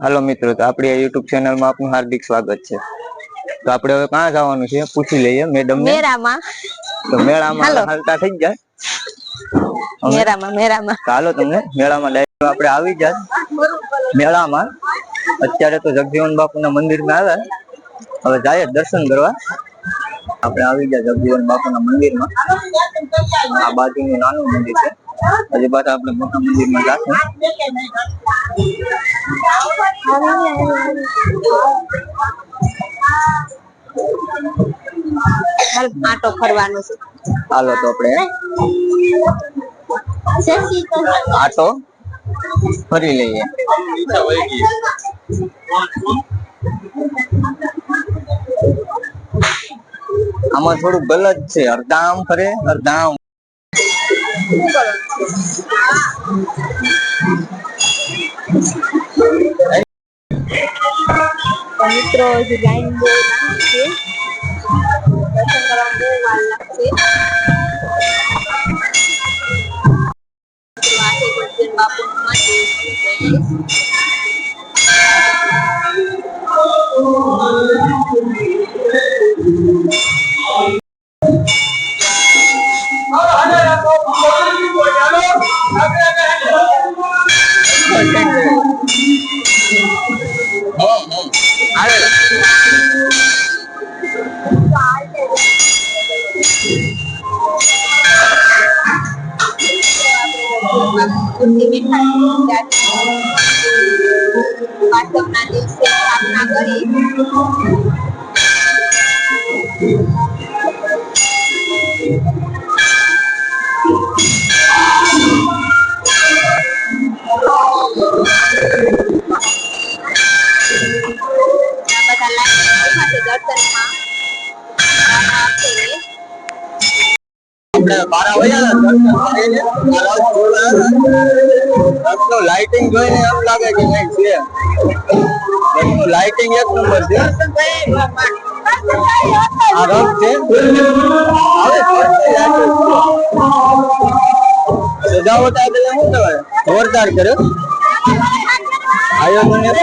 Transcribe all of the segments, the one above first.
હાલો મિત્રો તો આપણી આ યુટ્યુબ ચેનલમાં આપનું હાર્દિક સ્વાગત છે. તો આપણે હવે ક્યાં જવાનું છે? પૂછી લઈએ મેડમ મેળામાં તો મેળામાં હાલતા થઈ જાય મેળામાં મેળામાં હાલો તમને મેળામાં direct આપણે આવી જાય મેળામાં અત્યારે તો જગજીવન બાપુના મંદિરમાં આવ્યા હવે જાય દર્શન કરવા. આપણે આવી ગયા જગજીવન બાપુના મંદિરમાં. આ બાજુનું નાનું મંદિર છે. હજી પાછા આપણે મોટા મંદિરમાં જાશું. આટો ફરવાનો છે. હાલો તો આપણે આટો ફરી લઈએ. આમાં થોડું ગલત છે. અડધા આમ ફરે અડધા આમ મિત્રો હજી લાઈન બહુ લાંબી છે દર્શન કરવામાં બહુ વાર લાગશે પાંચમના દિવસે સ્થાપના કરી જોડાયા. લાઇટિંગ જોઈને એમ લાગે કે કંઈક છે. લાઇટિંગ એક નંબર છે. આ રથ છે? સજાવટ આ બધા શું કહેવાય? જોરદાર કર્યો આયોજન છે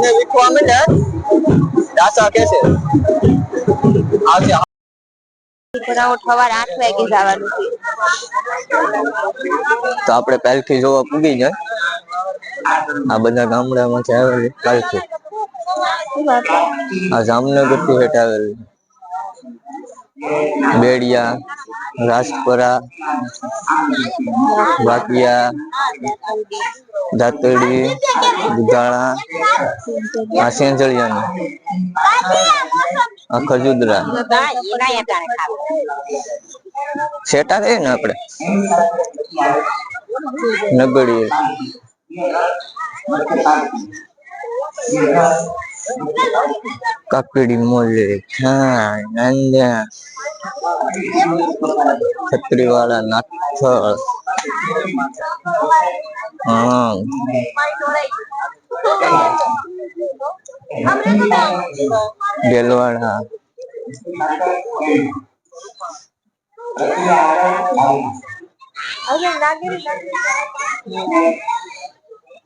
ને વીખવા માંડે દાસા કે છે. આવશે તો આપણે પાલખી જોવા પૂગી જાય આ બધા ગામડામાંથી આવેલી પાલખી. આ જામનગરથી હેઠ આવેલી. બેડિયા રાજપરા વાકિયા દાતડી દુધાળા આ સેંજળિયાની આ ખજુદરા. સેટા રે ને આપણે નગડીએ. કાકડી મોલે હા નાંદા છત્રી વાળા નાથળ હા હવે નાગરી નાગેશ્વરી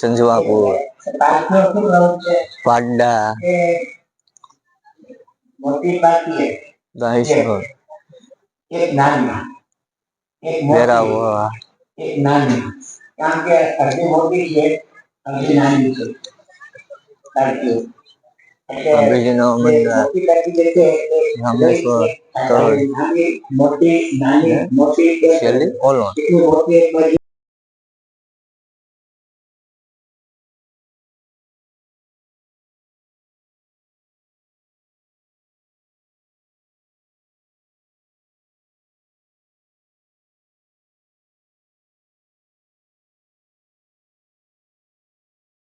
ચંજવાપુર પાડા દહીશ્વર એક નાની એક મોટી એક નાની કારણ કે અડધી મોટી છે અડધી નાની છે તળતીઓ. એટલે અંબેજીનો જે મંદિર મોટી બાકી જે છે એ રામેશ્વર નાની મોટી નાની મોટી